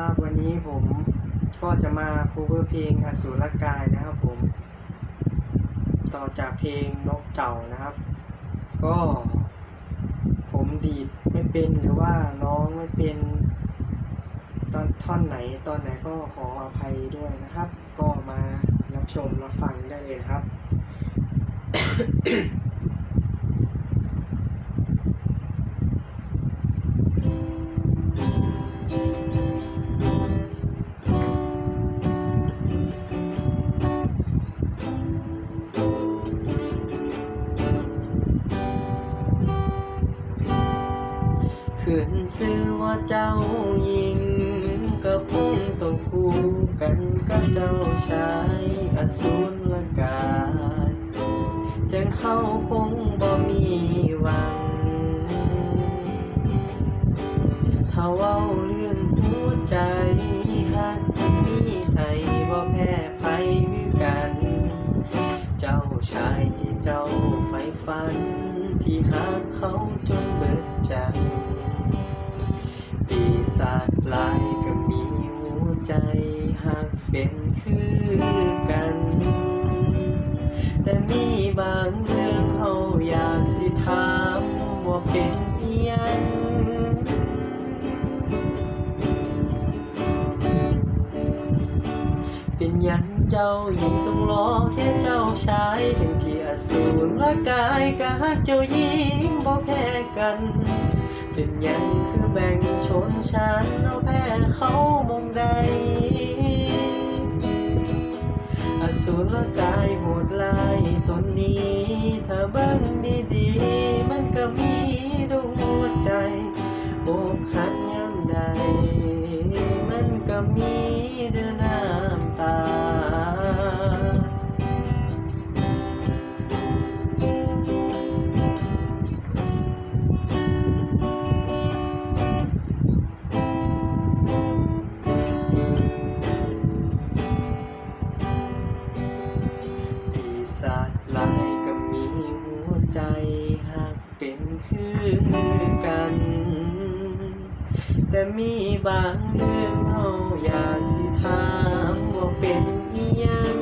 ับวันนี้ผมก็จะมาคูเวอร์เพลงอสูรกายนะครับผม ต่อจากเพลงนกเจ้านะครับ ก็ ผมดีดไม่เป็นหรือว่าร้องไม่เป็น ตอนท่อนไหนตอนไหนก็ขออภัยด้วยนะครับ ก็มารับชมรับฟังได้เลยครับ ขึ้นซื้อว่าเจ้าหญิงก็คงต้องคู่กันกับเจ้าชายอสูรละกายจังเขาคงบ่มีหวัง ถ้าเว้าเรื่องหัวใจหักมีให้บ่แพ้ภัยคือกัน เจ้าชายที่เจ้าใฝ่ฝัน ที่หาเขาจนเบิดใจ ปีศาจลายก็มีหัวใจหักเป็นคือกัน แต่มีบางเรื่องเขาอยากสิถามว่าเป็นยังเป็นยังเจ้าหญิงต้องรอแค่เจ้าชายถึงที่อสูรละกายกะฮักเจ้าหญิงบ่แพ้กัน เป็นยังคือแบ่งชนชั้นเอาแพ้เขามองใดอสูรกายโหดลายตนนี้ คือกัน แต่มีบางเรื่องเฮาอยากสิถามว่าเป็นอิหยัง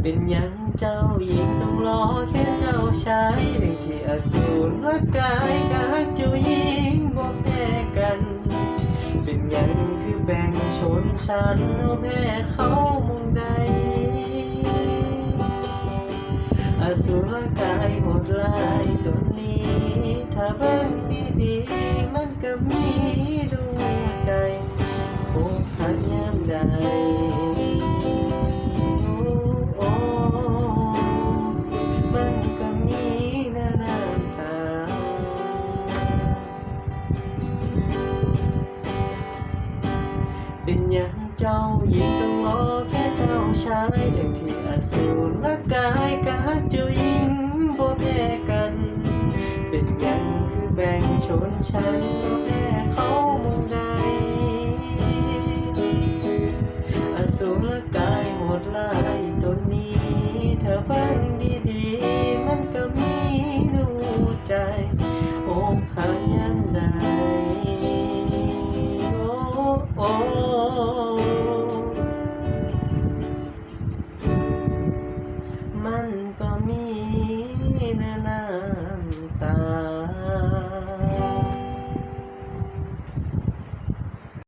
เป็นยังเจ้าหญิงต้องรอแค่เจ้าชายถึงที่อสูรละกายกาเจ้าหญิงบ่แพ้กัน เป็นยังคือแบ่งชนชั้นเอาแพ้เขามุงใด อสูรกายโหดลายตัวนี้ ถ้าเบิ่งดีๆมันก็มีดวงใจโอ้หักยามใดโอ้มันก็มีหน้าน้ำตา เป็นหยังเจ้าหญิงต้องรอแค่เจ้าชายอย่างที่อสูรละกายกาเจ้าหญิงบ่แพ้กันเป็นหยั ง